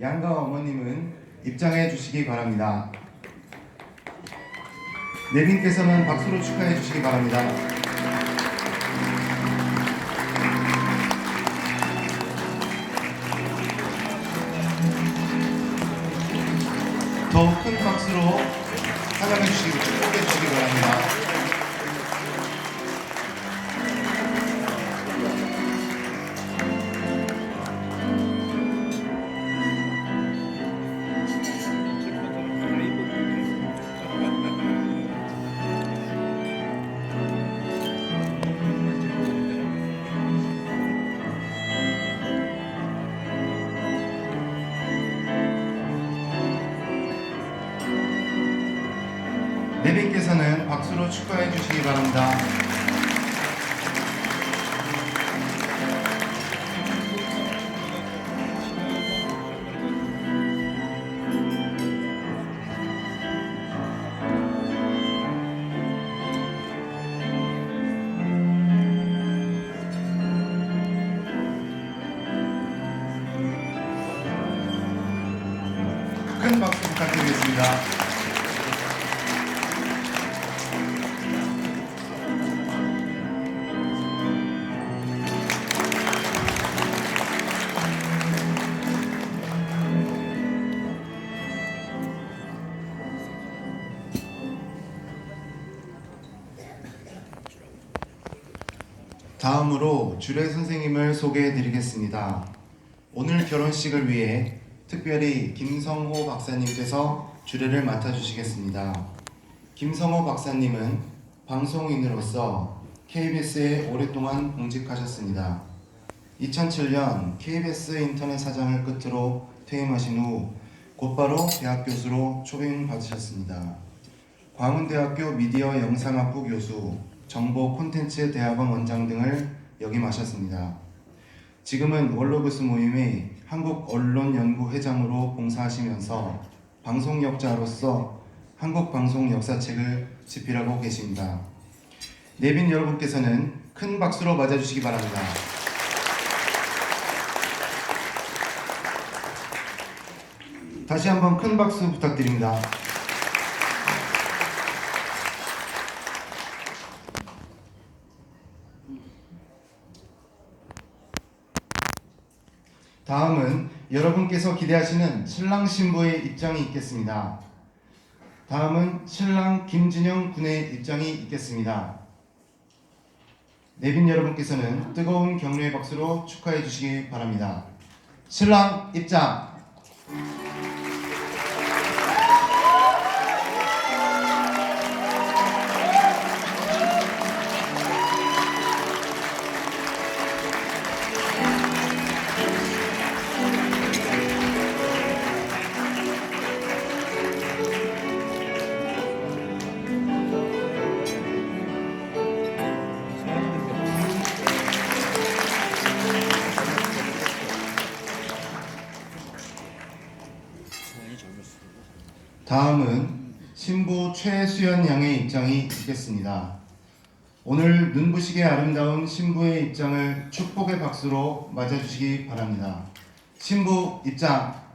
양가 어머님은 입장해 주시기 바랍니다. 내빈께서는 박수로 축하해 주시기 바랍니다. 더 큰 박수로 축복해 주시기 바랍니다. 내빈께서는 박수로 축하해 주시기 바랍니다. 다음으로 주례 선생님을 소개해 드리겠습니다. 오늘 결혼식을 위해 특별히 김성호 박사님께서 주례를 맡아 주시겠습니다. 김성호 박사님은 방송인으로서 KBS에 오랫동안 공직하셨습니다. 2007년 KBS 인터넷 사장을 끝으로 퇴임하신 후 곧바로 대학 교수로 초빙받으셨습니다. 광운대학교 미디어 영상학부 교수, 정보 콘텐츠 대학원 원장 등을 역임하셨습니다. 지금은 원로교수 모임의 한국언론연구회장으로 봉사하시면서 방송역자로서 한국방송 역사책을 집필하고 계십니다. 내빈 여러분께서는 큰 박수로 맞아주시기 바랍니다. 다시 한번 큰 박수 부탁드립니다. 다음은 여러분께서 기대하시는 신랑 신부의 입장이 있겠습니다. 다음은 신랑 김진영 군의 입장이 있겠습니다. 내빈 여러분께서는 뜨거운 격려의 박수로 축하해 주시기 바랍니다. 신랑 입장. 입장이 있겠습니다. 오늘 눈부시게 아름다운 신부의 입장을 축복의 박수로 맞아주시기 바랍니다. 신부 입장.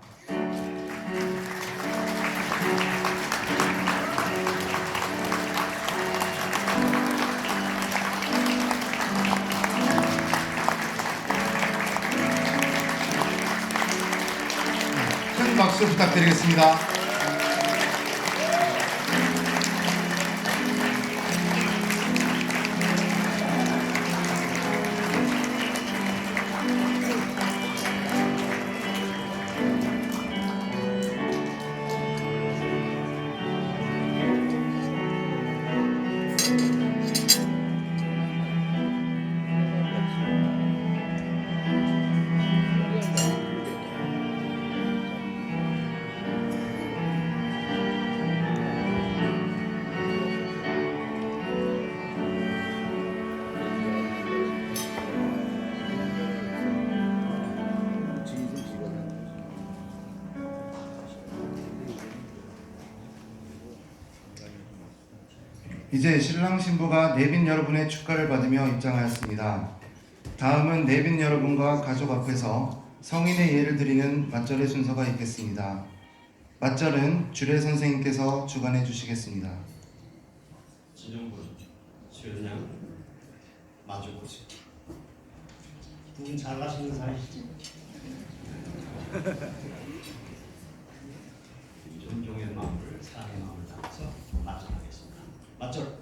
큰 박수 부탁드리겠습니다. 이제 신랑 신부가 내빈 여러분의 축가를 받으며 입장하였습니다. 다음은 내빈 여러분과 가족 앞에서 성인의 예를 드리는 맞절의 순서가 있겠습니다. 맞절은 주례 선생님께서 주관해 주시겠습니다. 진영군, 수연양, 마주고시. 두분 잘나시는 사이시죠? 존경의 마음을 사랑의 마음을 담아서 맞절하겠습니다. 보시고.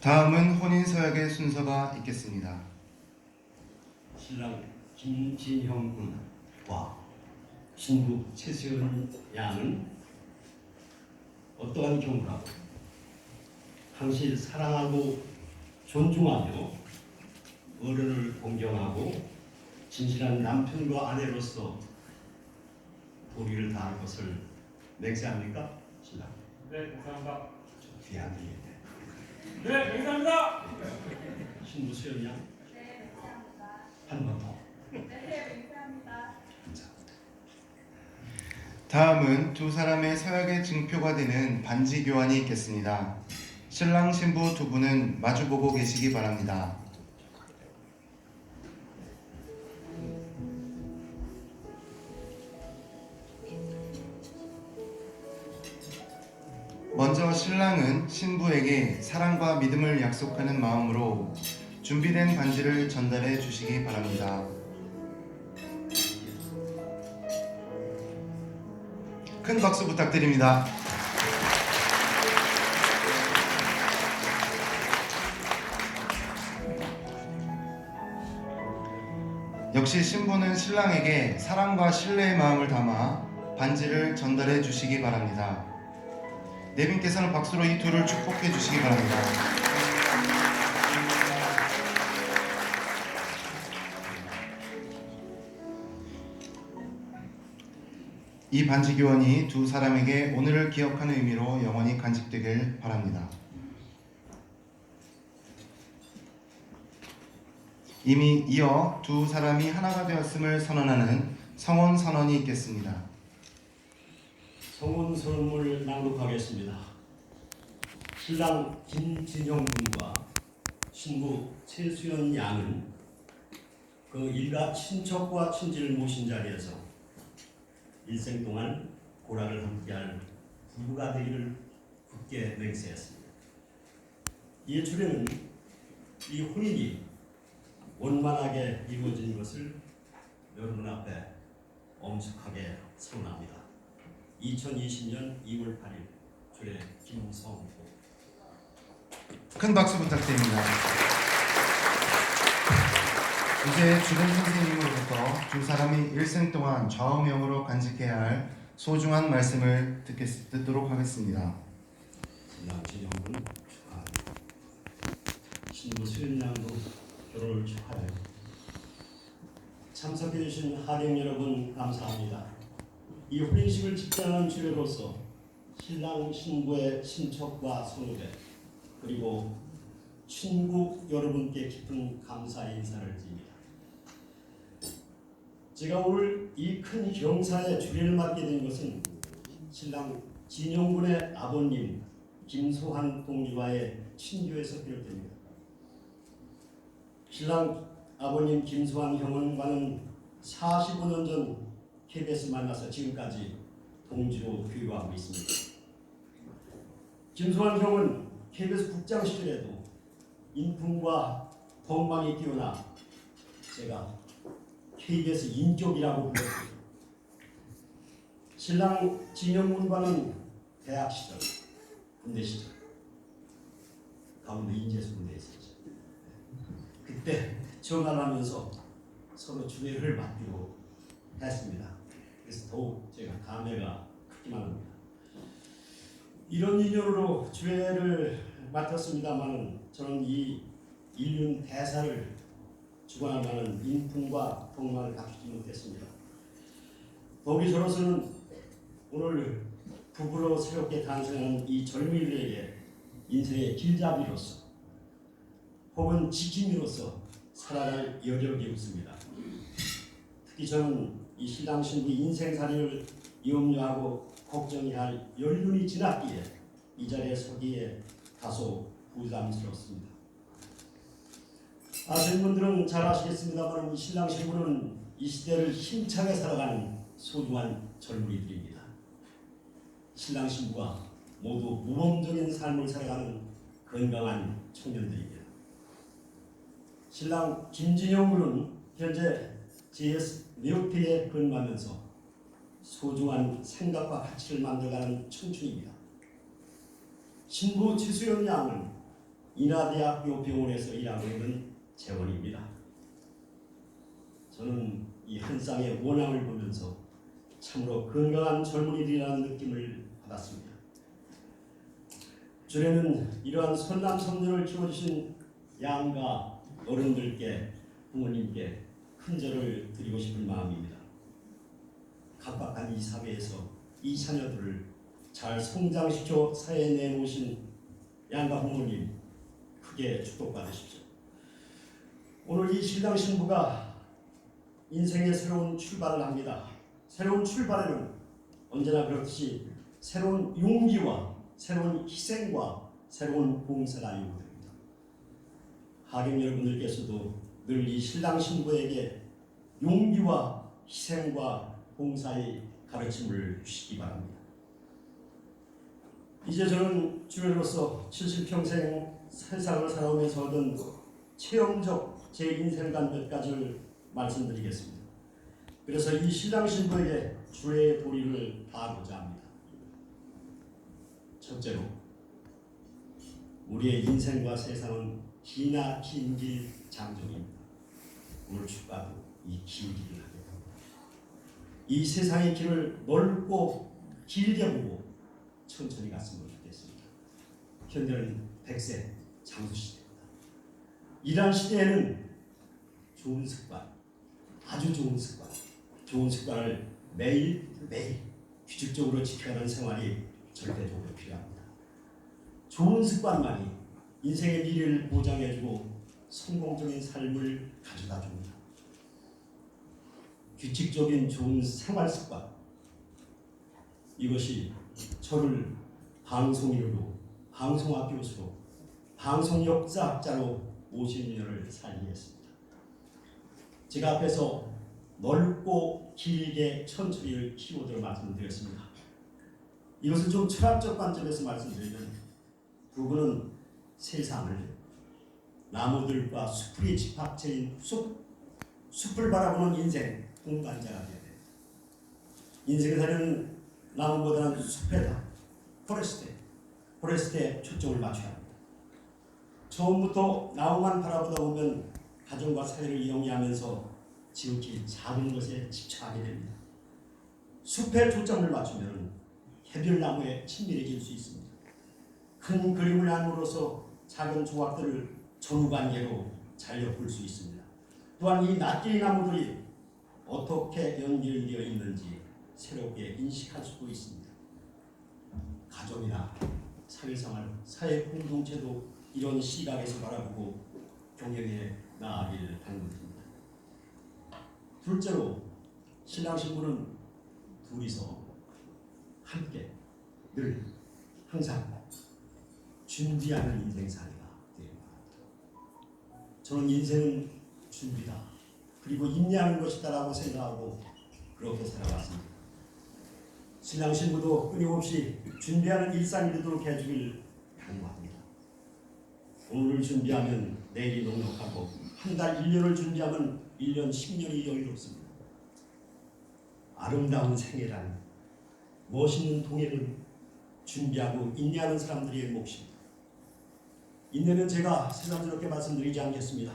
다음은 혼인 서약의 순서가 있겠습니다. 신랑 김진형 군과 신부 최수연 양은 어떠한 경우라도 당시 사랑하고 존중하며 어른을 공경하고 진실한 남편과 아내로서 도리를 다할 것을 맹세합니까? 신랑 네, 감사합니다. 뒤에 안 들리겠네 네, 감사합니다. 신부 수연 양 네, 감사합니다. 한번 더. 네, 감사합니다. 감사합니다. 다음은 두 사람의 서약의 증표가 되는 반지 교환이 있겠습니다. 신랑 신부 두 분은 마주보고 계시기 바랍니다. 먼저 신랑은 신부에게 사랑과 믿음을 약속하는 마음으로 준비된 반지를 전달해 주시기 바랍니다. 큰 박수 부탁드립니다. 역시 신부는 신랑에게 사랑과 신뢰의 마음을 담아 반지를 전달해 주시기 바랍니다. 내빈께서는 박수로 이 둘을 축복해 주시기 바랍니다. 이 반지 교환이 두 사람에게 오늘을 기억하는 의미로 영원히 간직되길 바랍니다. 이미 이어 두 사람이 하나가 되었음을 선언하는 성원 선언이 있겠습니다. 성원 선언을 낭독하겠습니다. 신랑 김진형 군과 신부 최수연 양은 그 일가 친척과 친지를 모신 자리에서 일생 동안 고락을 함께할 부부가 되기를 굳게 맹세했습니다. 주례는 이 혼인이 원만하게 이루어진 것을 여러분 앞에 엄숙하게 선언합니다. 2020년 2월 8일 주례 김성호 큰 박수 부탁드립니다. 이제 주任선생님으로부터 두 사람이 일생 동안 좌우명으로 간직해야 할 소중한 말씀을 듣겠, 듣도록 하겠습니다. 신랑 진영군 축하합니다. 신부 수연양도 결혼을 축하해요. 참석해 주신 하객 여러분 감사합니다. 이 혼인식을 집행하는 주례로서 신랑 신부의 친척과 선후배 그리고 친구 여러분께 깊은 감사의 인사를 드립니다. 제가 오늘 이 큰 경사의 주례를 맡게 된 것은 신랑 진영군의 아버님 김소한 동지와의 친교에서 비롯됩니다. 신랑 아버님 김소한 형은과는 45년 전 KBS 만나서 지금까지 동지로 교류하고 있습니다. 김소한 형은 KBS 국장 시절에도 인품과 덕망이 뛰어나 제가 KBS 인격이라고 불렀습니다. 신랑 진영군과는 대학 시절, 군대 시절, 강원도 인제수 군대에 있었죠. 그때 전화를 하면서 서로 주례를 맡기로 했습니다. 그래서 더욱 제가 감회가 크기만 합니다. 이런 인연으로 주례를 맡았습니다만은 저는 이 인륜 대사를 주관할 만한 인품과 덕망을 갖추지 못했습니다. 더욱이 저로서는 오늘 부부로 새롭게 탄생한 이 젊은이들에게 인생의 길잡이로서 혹은 지킴이로서 살아갈 여력이 없습니다. 특히 저는 이 신랑 신부 인생살이를 염려하고 걱정해야 할 연륜이 지났기에 이 자리에 서기에 다소 부담스럽습니다. 아시는 분들은 잘 아시겠습니다만 이 신랑 신부는 이 시대를 힘차게 살아가는 소중한 젊은이들입니다. 신랑 신부가 모두 모범적인 삶을 살아가는 건강한 청년들입니다. 신랑 김진영 군은 현재 GS 뉴욕에 근무하면서 소중한 생각과 가치를 만들어가는 청춘입니다. 신부 최수연 양은 인하대학교 병원에서 일하고 있는 재원입니다. 저는 이 한 쌍의 원앙을 보면서 참으로 건강한 젊은이들이라는 느낌을 받았습니다. 주례는 이러한 선남 선녀를 키워주신 양가 어른들께 부모님께 큰 절을 드리고 싶은 마음입니다. 각박한 이 사회에서 이 자녀들을 잘 성장시켜 사회에 내놓으신 양가 부모님 크게 축복받으십시오. 오늘 이 신랑 신부가 인생의 새로운 출발을 합니다. 새로운 출발에는 언제나 그렇듯이 새로운 용기와 새로운 희생과 새로운 봉사가 요구됩니다. 하객 여러분들께서도 늘 이 신랑 신부에게 용기와 희생과 봉사의 가르침을 주시기 바랍니다. 이제 저는 주례로서 70평생 세상을 살아오면서 얻은 체험적 제 인생 단몇 가지를 말씀드리겠습니다. 그래서 이 신랑 신부에게 주의 도리를 다하고자 합니다. 첫째로 우리의 인생과 세상은 기나 긴 길 장정입니다. 오늘 축가도 이긴 길을 하게 됩니다. 이 세상의 길을 넓고 길게 보고 천천히 갔으면 좋겠습니다. 현대는 100세 장수 시대입니다. 이러한 시대에는 좋은 습관, 아주 좋은 습관, 좋은 습관을 매일 매일 규칙적으로 지켜가는 생활이 절대적으로 필요합니다. 좋은 습관만이 인생의 미래를 보장해주고 성공적인 삶을 가져다 줍니다. 규칙적인 좋은 생활 습관 이것이 저를 방송인으로 방송학 교수로 방송 역사학자로 50년을 살게 했습니다. 제가 앞에서 넓고 길게 천천히를 키워드로 말씀드렸습니다. 이것을 좀 철학적 관점에서 말씀드리면 부부는 세상을 나무들과 숲이 집합체인 숲, 숲을 바라보는 인생 동반자가 되어야 돼요. 인생을 사는 나무보다는 숲에다, 포레스트에, 포레스트에 초점을 맞춰야 합니다. 처음부터 나무만 바라보다 보면 가정과 사회를 이용하면서 지극히 작은 것에 집착하게 됩니다. 숲에 초점을 맞추면 해별나무에 친밀해질 수 있습니다. 큰 그림을 안으로서 작은 조각들을 전후관계로 잘 엮을 수 있습니다. 또한 이 낱개의 나무들이 어떻게 연결되어 있는지 새롭게 인식할 수도 있습니다. 가족이나 사회생활, 사회 공동체도 이런 시각에서 바라보고 경영에 나아가기를 당부드립니다. 둘째로 신랑 신부는 둘이서 함께 늘 항상 준비하는 인생살이가 되길 바랍니다. 저는 인생은 준비다. 그리고 인내하는 것이다라고 생각하고 그렇게 살아왔습니다. 신랑 신부도 끊임없이 준비하는 일상이 되도록 해주길 당부합니다. 오늘을 준비하면 내일이 넉넉하고 한 달, 1년을 준비하면 1년, 10년이 여유롭습니다. 아름다운 생애란 멋있는 동해를 준비하고 인내하는 사람들의 몫입니다. 인내는 제가 새삼스럽게 말씀드리지 않겠습니다.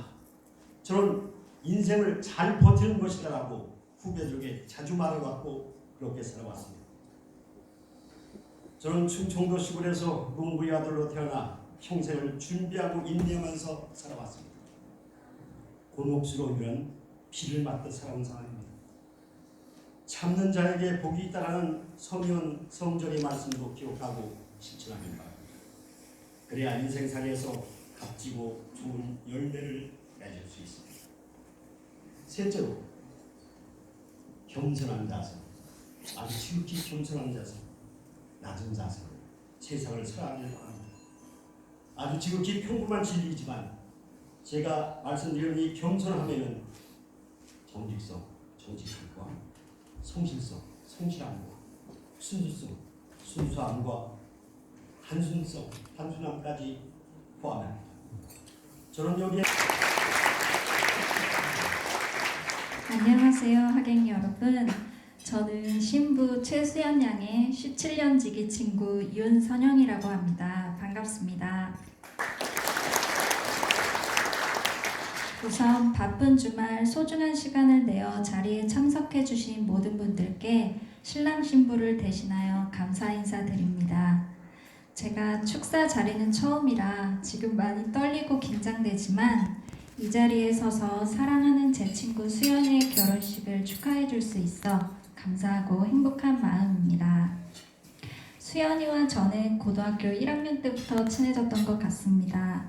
저는 인생을 잘 버티는 것이다라고 후배들에게 자주 말해왔고 그렇게 살아왔습니다. 저는 충청도 시골에서 농부의 아들로 태어나 평생을 준비하고 인내하면서 살아왔습니다. 곤옥수로 이런 비를 맞듯 살아온 사람입니다. 참는 자에게 복이 있다라는 성경 성전의 말씀도 기억하고 실천하길 바랍니다. 그래야 인생살이에서 값지고 좋은 열매를 맺을 수 있습니다. 셋째로 겸손한 자세. 아주 지극히 겸손한 자세, 낮은 자세로 세상을 살아가길 바랍니다. 아주 지극히 평범한 진리지만 제가 말씀드린 이 겸손함에는 정직성, 정직함과 성실성, 성실함과 순수성, 순수함과 단순성, 단순함까지 포함합니다. 저는 여기에 안녕하세요, 학생 여러분. 저는 신부 최수연 양의 17년 지기 친구 윤선영이라고 합니다. 반갑습니다. 우선 바쁜 주말 소중한 시간을 내어 자리에 참석해 주신 모든 분들께 신랑 신부를 대신하여 감사 인사드립니다. 제가 축사 자리는 처음이라 지금 많이 떨리고 긴장되지만 이 자리에 서서 사랑하는 제 친구 수연이의 결혼식을 축하해 줄 수 있어 감사하고 행복한 마음입니다. 수연이와 저는 고등학교 1학년 때부터 친해졌던 것 같습니다.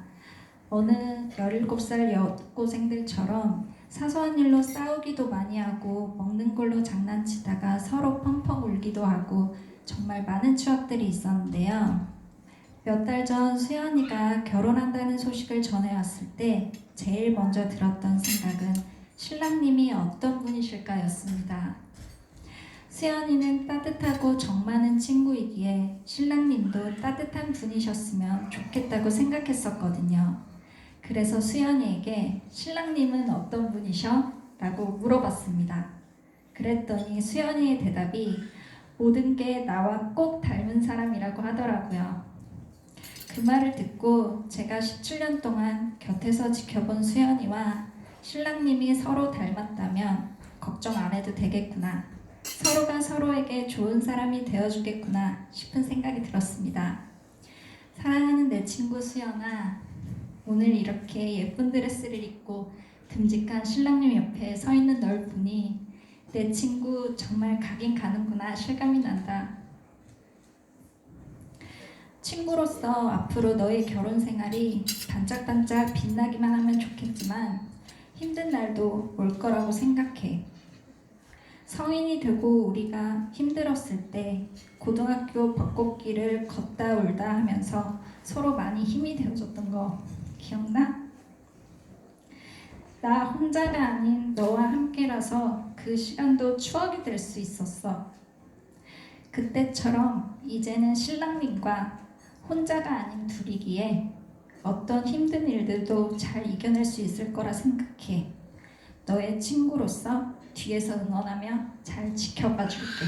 어느 17살 여고생들처럼 사소한 일로 싸우기도 많이 하고 먹는 걸로 장난치다가 서로 펑펑 울기도 하고 정말 많은 추억들이 있었는데요. 몇 달 전 수연이가 결혼한다는 소식을 전해왔을 때 제일 먼저 들었던 생각은 신랑님이 어떤 분이실까였습니다. 수연이는 따뜻하고 정 많은 친구이기에 신랑님도 따뜻한 분이셨으면 좋겠다고 생각했었거든요. 그래서 수연이에게 신랑님은 어떤 분이셔? 라고 물어봤습니다. 그랬더니 수연이의 대답이 모든 게 나와 꼭 닮은 사람이라고 하더라고요. 그 말을 듣고 제가 17년 동안 곁에서 지켜본 수연이와 신랑님이 서로 닮았다면 걱정 안 해도 되겠구나. 서로가 서로에게 좋은 사람이 되어주겠구나 싶은 생각이 들었습니다. 사랑하는 내 친구 수연아, 오늘 이렇게 예쁜 드레스를 입고 듬직한 신랑님 옆에 서 있는 널 보니 내 친구 정말 가긴 가는구나 실감이 난다. 친구로서 앞으로 너의 결혼 생활이 반짝반짝 빛나기만 하면 좋겠지만 힘든 날도 올 거라고 생각해. 성인이 되고 우리가 힘들었을 때 고등학교 벚꽃길을 걷다 울다 하면서 서로 많이 힘이 되어줬던 거 기억나? 나 혼자가 아닌 너와 함께라서 그 시간도 추억이 될 수 있었어. 그때처럼 이제는 신랑님과 혼자가 아닌 둘이기에 어떤 힘든 일들도 잘 이겨낼 수 있을 거라 생각해. 너의 친구로서 뒤에서 응원하며 잘 지켜봐 줄게.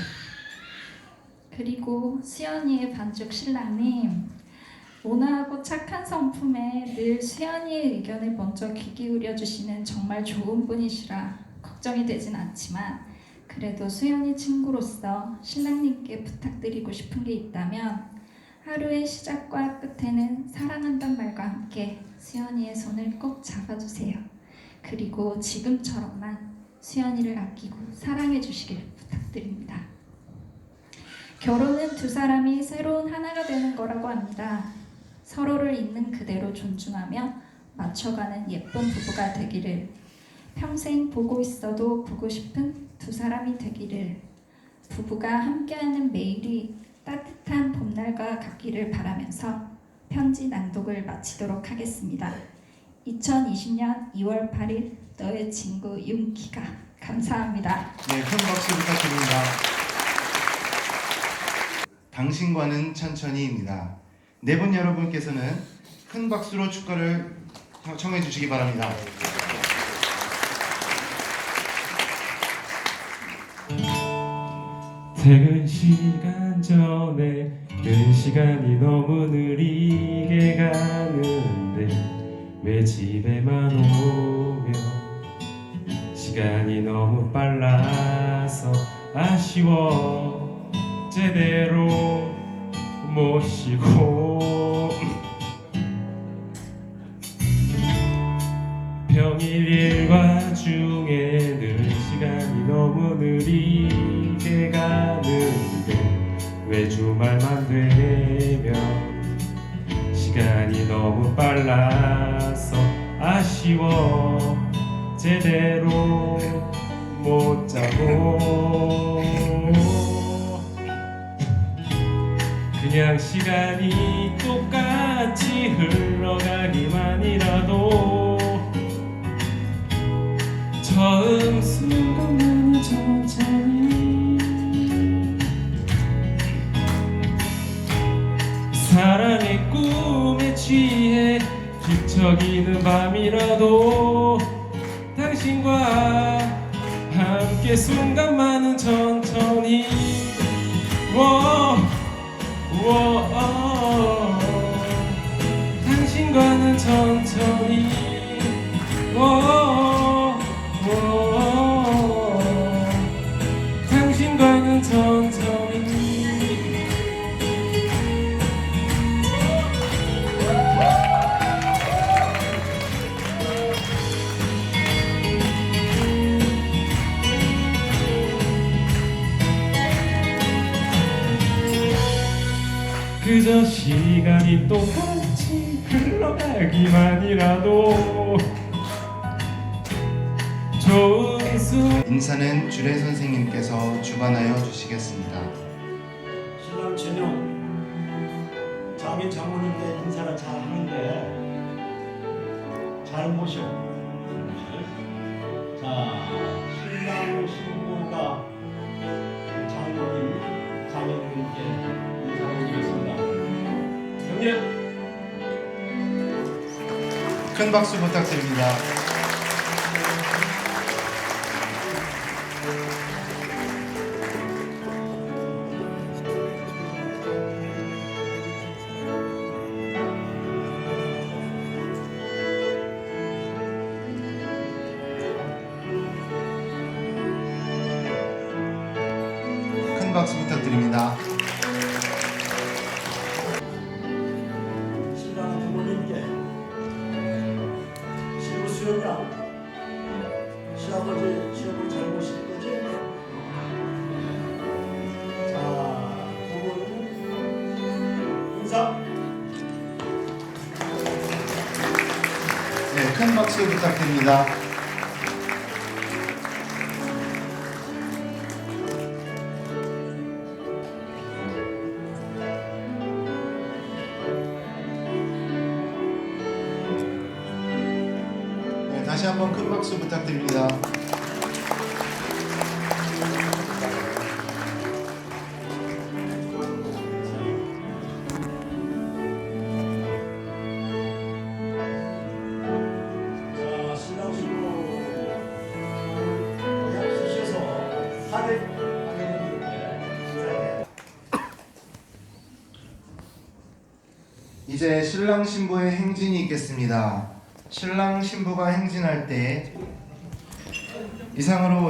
그리고 수연이의 반죽 신랑님, 온화하고 착한 성품에 늘 수연이의 의견에 먼저 귀 기울여 주시는 정말 좋은 분이시라 걱정이 되진 않지만 그래도 수연이 친구로서 신랑님께 부탁드리고 싶은 게 있다면 하루의 시작과 끝에는 사랑한단 말과 함께 수연이의 손을 꼭 잡아주세요. 그리고 지금처럼만 수연이를 아끼고 사랑해 주시길 부탁드립니다. 결혼은 두 사람이 새로운 하나가 되는 거라고 합니다. 서로를 있는 그대로 존중하며 맞춰가는 예쁜 부부가 되기를 평생 보고 있어도 보고 싶은 두 사람이 되기를 부부가 함께하는 매일이 따뜻한 봄날과 같기를 바라면서 편지 낭독을 마치도록 하겠습니다. 2020년 2월 8일 너의 친구 윤기가 감사합니다. 네, 큰 박수 부탁드립니다. 당신과는 천천히입니다. 네 분 여러분께서는 큰 박수로 축가를 청해 주시기 바랍니다. 퇴근 시간 전에 그 시간이 너무 느리게 가는데 왜 집에만 오면 시간이 너무 빨라서 아쉬워. 제대로 못 쉬고. 평일 일과 중에 늘 시간이 너무 가는데 왜 주말만 되면 시간이 너무 빨라서 아쉬워. 제대로 못 자고. 그냥 시간이 사랑의 꿈에 취해 뒤척이는 밤이라도 당신과 함께 순간만은 천천히. 워, 워, 당신과는 천천히. 워, 워, 당신과는 천천히 그저 시간이 똑같이 흘러가기만이라도 좋은 수 인사는 주례 선생님께서 주관하여 주시겠습니다. 신랑 진영 장인 장모님께 인사를 잘 하는데 잘 모셔. 자 신랑 신부가 장모님 자녀님께 형님. 큰 박수 부탁드립니다. 큰 박수 부탁드립니다. 다시 한번 큰 박수 부탁드립니다. 이제 신랑 신부의 행진이 있겠습니다. 신랑 신부가 행진할 때 이상으로